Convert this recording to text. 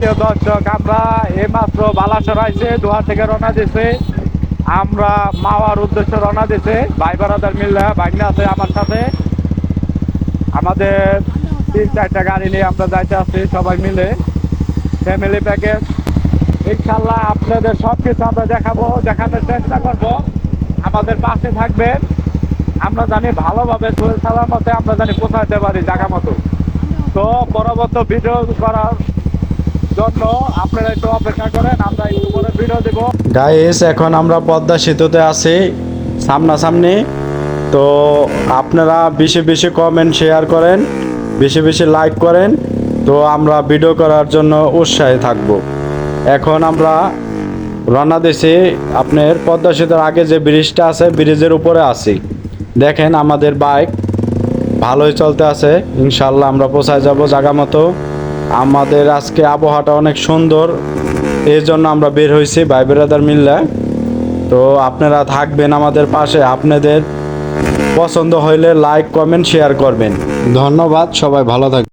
দর্শক, আমরা এইমাত্র বালাসরাইছে দোয়া থেকে রওনা দিছে আমরা মাওয়ার উদ্দেশ্যে রওনা দিছে ভাই বারাদার মিল্লা ভাগ্নে আছে আমার সাথে। আমাদের তিন, চারটা গাড়ি নিয়ে আমরা যাইতে আছি সবাই মিলে। ফ্যামিলি প্যাকেজ ইনশাল্লাহ আপনাদের সব কিছু আমরা দেখাবো, দেখানোর চেষ্টা করব। আমাদের পাশে থাকবেন। আমরা জানি ভালোভাবে শরীর সালামতে আমরা জানি পৌঁছাতে পারি জায়গা মতো। তো পরবর্তী ভিডিও করার গাইস এখন আমরা পদ্মা সেতুতে আছি, সামনাসামনি। তো আপনারা বেশি বেশি কমেন্ট শেয়ার করেন, বেশি বেশি লাইক করেন। তো আমরা ভিডিও করার জন্য উৎসাহী থাকব। এখন আমরা রওনা দিছি আপনার পদ্মা সেতুর আগে যে ব্রিজটা আছে ব্রিজের উপরে আছি। দেখেন আমাদের বাইক ভালোই চলতে আছে। ইনশাল্লাহ আমরা পৌঁছায় যাব জায়গা মতো। আমাদের আজকে আবহাওয়াটা অনেক সুন্দর। এর জন্য আমরা বের হয়েছি ভাই বেরাদার মিল্লা। তো আপনারা থাকবেন আমাদের পাশে। আপনাদের পছন্দ হইলে লাইক কমেন্ট শেয়ার করবেন। ধন্যবাদ, সবাই ভালো থাকবেন।